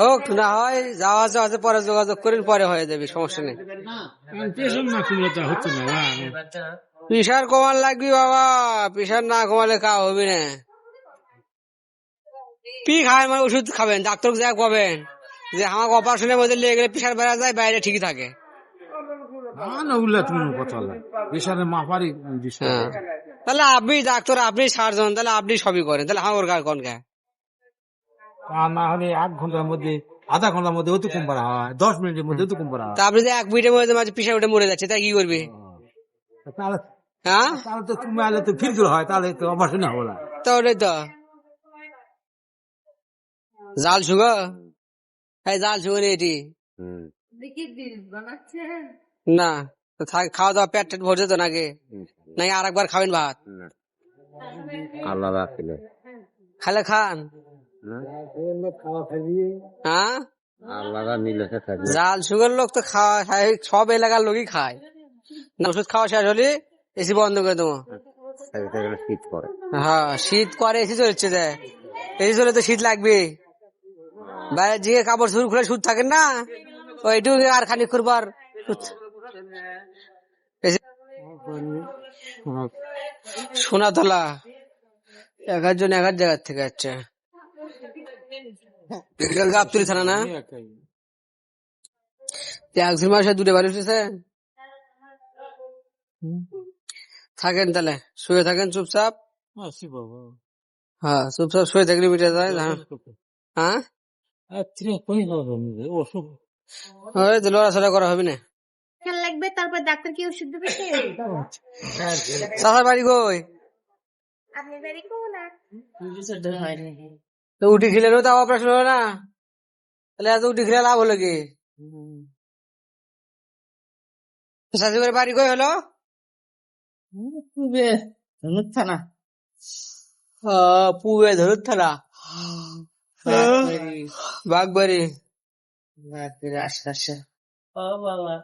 হোক না হয় যাওয়া যাওয়া আছে, পরে যোগাযোগ করেন পরে হয়ে যাবে সমস্যা নেই। প্রেশার কমান লাগবে বাবা প্রেশার না কমালে খাওয়া হবে না। কি খায় মানে ওষুধ খাবেন ডাক্তার যা পাবেন যে আমাকে অপারেশনের মধ্যে লেগে গেলে প্রেশার বেড়া যায় বাইরে ঠিকই থাকে। হ্যাঁ। তাহলে আপনি ডাক্তার আপনি সার্জন তাহলে আপনি সবই করেন তাহলে আমার কার কোন কে আর না হলে এক ঘণ্টার মধ্যে আধা ঘণ্টার মধ্যে অত কম করা হয় দশ মিনিটের মধ্যে অত কম করা হয়। তা আপনি যে এক মিনিটের মধ্যে মাঝে প্রেশার উঠে মরে যাচ্ছে তাই কি করবে? তাহলে হ্যাঁ? তাহলে তো তুমি আলে তো ফিরজুল হয় তাহলে তো অপারেশন হবে না। তো ওটাই তো। জাল সুগো এই জাল সুগো নেই এটি। না তো খাওয়া দাওয়া পেট টেট ভরছে তো নাকি? নাকি আর একবার খাবেন ভাত? আলাদা খালে খান। হ্যাঁ? থাকবে। জাল সুগার লোক তো খাওয়া সব এলাকার লোকই খায়। ওষুধ খাওয়া শেষ হলে এসি বন্ধ করে দেবো। শীত করে হ্যাঁ শীত করে এসি চলছে যে। এসি চলে তো শীত লাগবে। বাইরে যে কাপড় শুরু খুলে সুদ থাকেন না ওইটুকু আর খানিক করবার সোনাতলা এক জন এক জায়গার থেকে যাচ্ছে গাবতুলি থানা না? একজন মাসে দুটো বাড়ি উঠেছে। থাকেন তাহলে শুয়ে থাকেন চুপচাপ। হ্যাঁ চুপচাপ শুয়ে থাকলে মিটে যায় হ্যাঁ? কই হবে ওষুধ ওই তো লড়াচড়া করা হবে না। লাগবে তারপর ডাক্তার কি ওষুধ দেবে বাড়ি কই? আপনি বাড়ি কোন? তো উঠি খেলে তো অপারেশন হলো না। তাহলে এত উঠি খেলে লাভ হলো কি? শাশুড়ির বাড়ি কই হলো? থানা। আহ, পুবে ধরুন থানা। বাগবাড়ি বাবা।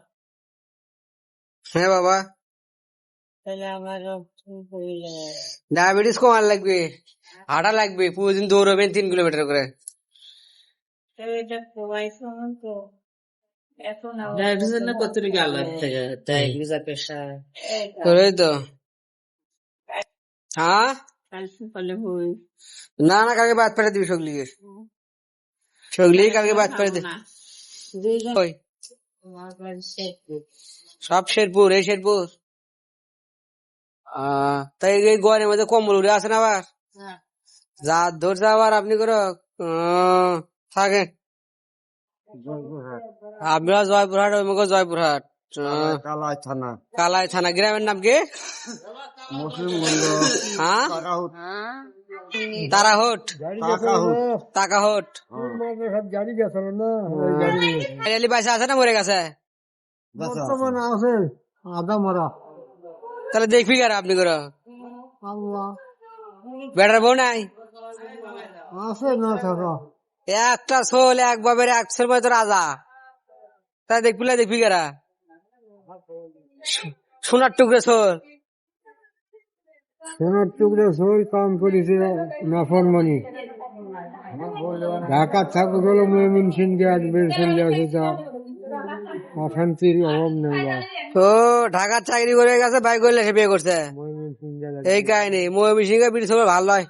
হ্যাঁ বাবা। ডায়াবেটিস কমার লাগবে। হাঁটা লাগবে প্রতিদিন দৌড়বেন তিন কিলোমিটার করে। না হ্যাঁ? কালকে না না কালকে বাদ দিবি কালকে বাদ দিবি সব শেরপুর এই শেরপুর। তাই এই গরমের মধ্যে কম্বল উড়ে আসেন আবার? যা ধরছে আবার আপনি করো। থাকেন আপনারা জয়পুরহাট ওই মুখে জয়পুরহাট। কালাই থানা কালাই থানা গ্রামের নাম কি? হ্যাঁ? তারাহট। তাকাহট। পয়সা আছে না মরে গেছে? আছে। আদা মরা। তাহলে দেখবি কার আপনি করো? বেটার বউ নাই? একটা সোল এক বাবের এক সোল তো রাজা। তাই দেখবি না দেখবি কারা সোনার টুকরে সোল সোনার টুকরে সই কাম করেছে নাফরমানি ঢাকা থাকুক হলো ময়মন সিংকে আজ বের চলে আসে অশান্তির অভাব নেই ও ঢাকার চাকরি করে গেছে বাইক করলে সে বিয়ে করছে। এই কাহিনী ময়ূর সিংহে বিড়ি সবাই ভালো হয়